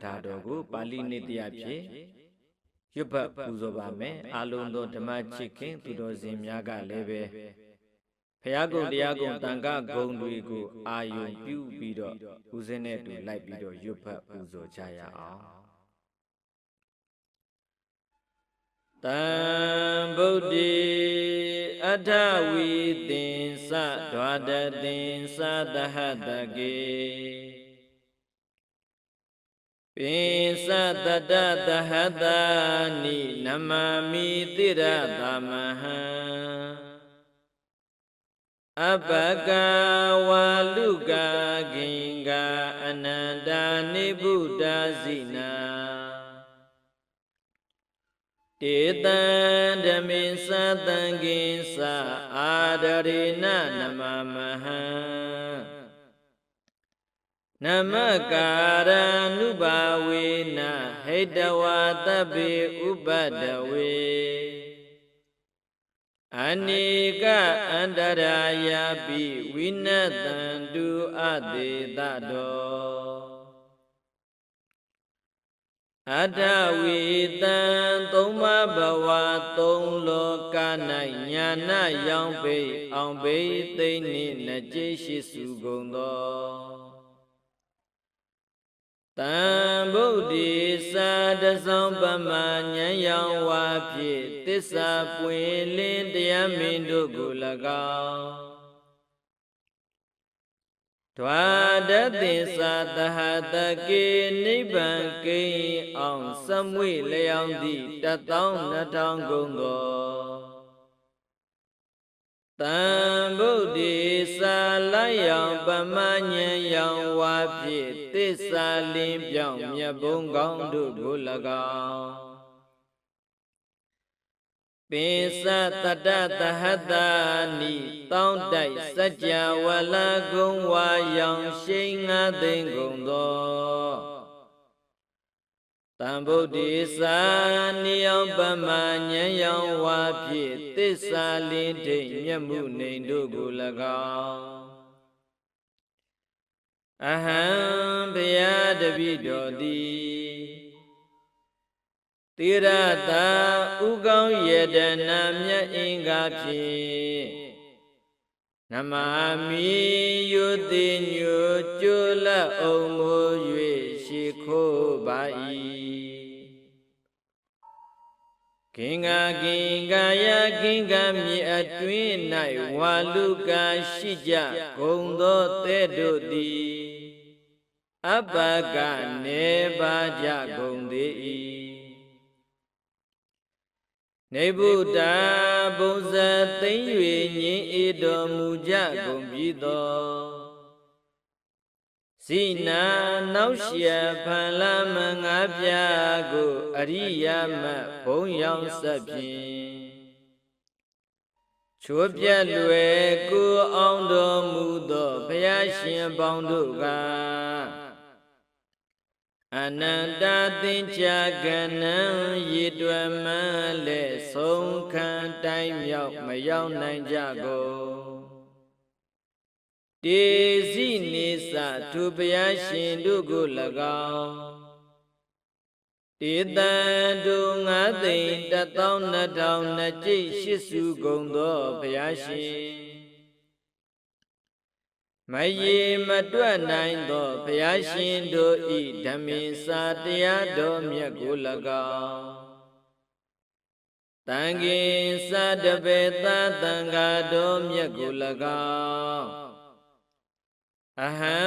အခုတန်ဗုဒ္ဓဂါထာတော်ကိုပါဠိနိတယဖြင့်ရွတ်ဖတ်ပူဇော်ပါမယ်အာလုံးသောဓမ္မချစ်ခင်သူတော်စင်များကလည်းပဲဖရာကုံတရားကုံတန်ခဂုံတွေကိုအာယုံပြုပြီးတော့ဦးစင်းနဲ့တူလိုက်ပြီးတော့ရွတ်ဖတ်ပူဇော်ကြရအောင်တံဗုဒ္ဓေအထဝီသင်္စဒွါဒသင်္စသဟတကေ ပိစတတသဟတနိနမမိတိရသမဟံအပကဝါလူကဂင်္ဂအနန္တနိဗုဒ္ဓဇိနာတေတံဓမေသတံကိသအာဒရေနနမမဟံ နမကာရနုဘာဝေနဟိတဝါတပိဥပဒဝေအနိကအန္တရာယပိဝိနတံတုအတေတတော်အတ္တဝေတံသုံးပါးဘဝသုံးလောက၌ညာနာရောင်ပိအောင်ပိသိမ့်နှင့်နှကြိရှိစုကုန်သော တံဗုဒ္ဓေသာတဆောင်ပမဉဏ်ရောင်ဝါဖြင့်သစ္စာပွင့်လင်းတရားမင်းတို့ကို၎င်းဒွါဒသင်္သာတဟတကေနိဗ္ဗာန်ကိအောင်စမွေလျောင်းသည့်တသောနှစ်ထောင်ကုန်သောတံဗုဒ္ဓေသာ လိုက်ရောင်ပမညံရောင်ဝါဖြင့်သစ္စာလင်းပြောင်းမြတ်ဘုံကောင်းတို့ကို၎င်းပိစတတတဟတနိတောင်းတိုက်စัจ java လကုံဝါရောင်ရှိန်ငါသိမ့်ကုန်သောတံဗုဒ္ဓေသာနိယောပမဉ္ဉ္ယောင်ဝါဖြင့်သစ္စာလင်းထိတ်မြတ်မှုနေတို့ကို၎င်း အဟံဘုရားတပိတော်သည်တိရတာဥကောင်းယတနာမြတ်အင်္ဂါဖြင့်နမမီယုတိညိုကျွလအောင်မူ၍ရှိခိုးပါ၏ခင်္ဂကင်္ဂယခင်္ဂမြေအတွင်း၌ဝါလူကာရှိကြဂုံသောတဲ့တို့သည် အပကနေပါကြကုန်သေး၏နေဗုဒ္ဓဘုံဇသိမ့်၍ညင်ဤတော်မူကြကုန်ပြီသောစိနာနောက်ရှေဖန်လာမငါးပြားကိုအရိယာမဘုံရောင်ဆက်ဖြင့်ချိုးပြက်လွယ်ကိုအောင်တော်မူသောဘုရားရှင်ပေါင်းတို့က အနန္တသင်္ချာကနံရည်တွယ်မှလဲဆုံးခံတိုင်းမြောက်မရောက်နိုင်ကြကုန်တေစီနေသသူဘုရားရှင်တို့ကို၎င်းတေတံတို့ငါသိမ့်တသောနှစ်ထောင်နှစ်ကျိတ်ရှစ်စုကုန်သောဘုရားရှင် မယေမတွက်နိုင်သောဘုရားရှင်တို့ဤဓမ္မိစာတရားတော်မြတ်ကို၎င်းတန်ခင်စာတပေသသံဃာတော်မြတ်ကို၎င်းအဟံ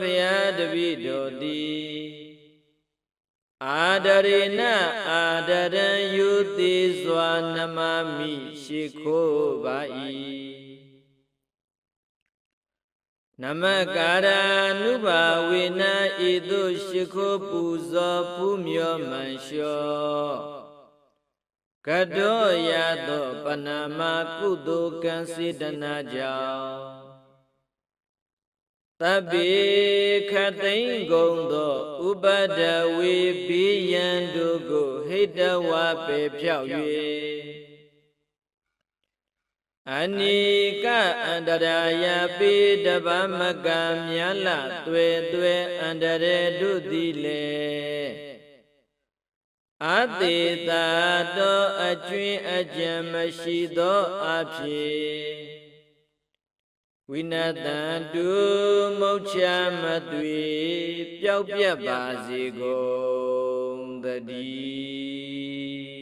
ဘုရားတပိတော်သည်အာဒရေနအာဒရံယုတိစွာနမမိရှိခိုးပါ၏ နမကာရနုဘာဝေနဤသို့ရှိခိုးပူဇော်ပူမျောမှန်လျှောကတောရသောပဏမကုသိုလ်ကံစေတနာကြောင့်တပိခတိန်ကုံသောဥပဒဝေဘိယံတို့ကိုဟိတဝါပေဖြောက်၍ အနိကအန္တရာယပိတဗမကံမြတ်လတွေ့တွေ့အန္တရေဒုတိလေအတေတာတောအကျွင်းအကြံမရှိသောအဖြစ်ဝိနတံတုမုတ်ချမသွေပျောက်ပြက်ပါစေကုန်တည်း